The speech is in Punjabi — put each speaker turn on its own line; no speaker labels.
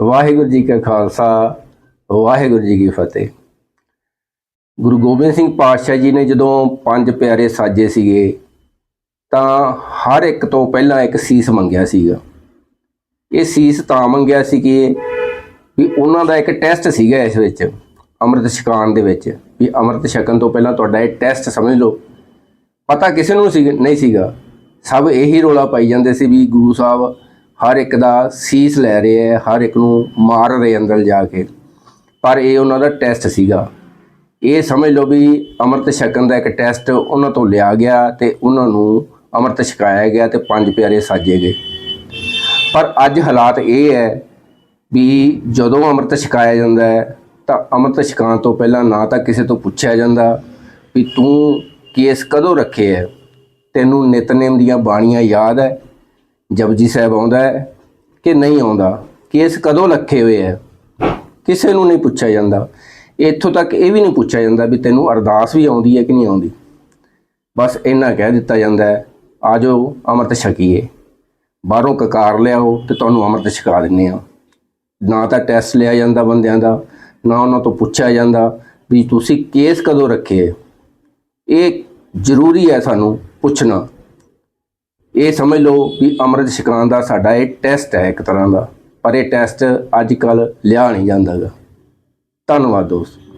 ਵਾਹਿਗੁਰੂ ਜੀ ਕਾ ਖਾਲਸਾ, ਵਾਹਿਗੁਰੂ ਜੀ ਕੀ ਫਤਿਹ। ਗੁਰੂ ਗੋਬਿੰਦ ਸਿੰਘ ਪਾਤਸ਼ਾਹ ਜੀ ਨੇ ਜਦੋਂ ਪੰਜ ਪਿਆਰੇ ਸਾਜੇ ਸੀਗੇ, ਤਾਂ ਹਰ ਇੱਕ ਤੋਂ ਪਹਿਲਾਂ ਇੱਕ ਸੀਸ ਮੰਗਿਆ ਸੀਗਾ। ਇਹ ਸੀਸ ਤਾਂ ਮੰਗਿਆ ਸੀ ਕਿ ਵੀ ਉਹਨਾਂ ਦਾ ਇੱਕ ਟੈਸਟ ਸੀਗਾ ਇਸ ਵਿੱਚ, ਅੰਮ੍ਰਿਤ ਛਕਾਉਣ ਦੇ ਵਿੱਚ। ਵੀ ਅੰਮ੍ਰਿਤ ਛਕਣ ਤੋਂ ਪਹਿਲਾਂ ਤੁਹਾਡਾ ਇਹ ਟੈਸਟ ਸਮਝ ਲਓ। ਪਤਾ ਕਿਸੇ ਨੂੰ ਸੀ ਨਹੀਂ ਸੀਗਾ। ਸਭ ਇਹੀ ਰੋਲਾ ਪਾਈ ਜਾਂਦੇ ਸੀ ਵੀ ਗੁਰੂ ਸਾਹਿਬ ਹਰ ਇੱਕ ਦਾ ਸੀਸ ਲੈ ਰਹੇ ਹੈ, ਹਰ ਇੱਕ ਨੂੰ ਮਾਰ ਰਹੇ ਅੰਦਰ ਜਾ ਕੇ। ਪਰ ਇਹ ਉਹਨਾਂ ਦਾ ਟੈਸਟ ਸੀਗਾ। ਇਹ ਸਮਝ ਲਓ ਵੀ ਅੰਮ੍ਰਿਤ ਛਕਣ ਦਾ ਇੱਕ ਟੈਸਟ ਉਹਨਾਂ ਤੋਂ ਲਿਆ ਗਿਆ ਤੇ ਉਹਨਾਂ ਨੂੰ ਅੰਮ੍ਰਿਤ ਛਕਾਇਆ ਗਿਆ ਤੇ ਪੰਜ ਪਿਆਰੇ ਸਾਜੇ ਗਏ। ਪਰ ਅੱਜ ਹਾਲਾਤ ਇਹ ਹੈ ਵੀ ਜਦੋਂ ਅੰਮ੍ਰਿਤ ਛਕਾਇਆ ਜਾਂਦਾ ਹੈ, ਤਾਂ ਅੰਮ੍ਰਿਤ ਛਕਾਉਣ ਤੋਂ ਪਹਿਲਾਂ ਨਾ ਤਾਂ ਕਿਸੇ ਤੋਂ ਪੁੱਛਿਆ ਜਾਂਦਾ ਵੀ ਤੂੰ ਕੇਸ ਕਦੋਂ ਰੱਖੇ ਹੈ? ਤੈਨੂੰ ਨਿਤਨੇਮ ਦੀਆਂ ਬਾਣੀਆਂ ਯਾਦ ਹੈ? ਜਪਜੀ ਸਾਹਿਬ ਆਉਂਦਾ ਹੈ ਕਿ ਨਹੀਂ ਆਉਂਦਾ, ਕੇਸ ਕਦੋਂ ਰੱਖੇ ਹੋਏ ਹੈ? ਕਿਸੇ ਨੂੰ ਨਹੀਂ ਪੁੱਛਿਆ ਜਾਂਦਾ। ਇੱਥੋਂ ਤੱਕ ਇਹ ਵੀ ਨਹੀਂ ਪੁੱਛਿਆ ਜਾਂਦਾ ਵੀ ਤੈਨੂੰ ਅਰਦਾਸ ਵੀ ਆਉਂਦੀ ਹੈ ਕਿ ਨਹੀਂ ਆਉਂਦੀ। ਬਸ ਇੰਨਾ ਕਹਿ ਦਿੱਤਾ ਜਾਂਦਾ ਹੈ, ਆ ਜਾਓ, ਅੰਮ੍ਰਿਤ ਛਕੀਏ। ਬਾਹਰੋਂ ਕਕਾਰ ਲਿਆਓ ਤੇ ਤੁਹਾਨੂੰ ਅੰਮ੍ਰਿਤ ਛਕਾ ਦਿੰਨੇ ਆ ਨਾ ਤਾਂ ਟੈਸਟ ਲਿਆ ਜਾਂਦਾ ਬੰਦਿਆਂ ਦਾ, ਨਾ ਉਹਨਾਂ ਤੋਂ ਪੁੱਛਿਆ ਜਾਂਦਾ ਵੀ ਤੁਸੀਂ ਕੇਸ ਕਦੋਂ ਰੱਖੇ ਇਹ ਜ਼ਰੂਰੀ ਹੈ ਸਾਨੂੰ ਪੁੱਛਣਾ। ਇਹ ਸਮਝ ਲਓ ਵੀ ਅੰਮ੍ਰਿਤ ਛਕਾਉਣ ਦਾ ਸਾਡਾ ਇਹ ਟੈਸਟ ਹੈ ਇੱਕ ਤਰ੍ਹਾਂ ਦਾ। ਪਰ ਇਹ ਟੈਸਟ ਅੱਜ ਕੱਲ ਲਿਆ ਨਹੀਂ ਜਾਂਦਾਗਾ। ਧੰਨਵਾਦ ਦੋਸਤ।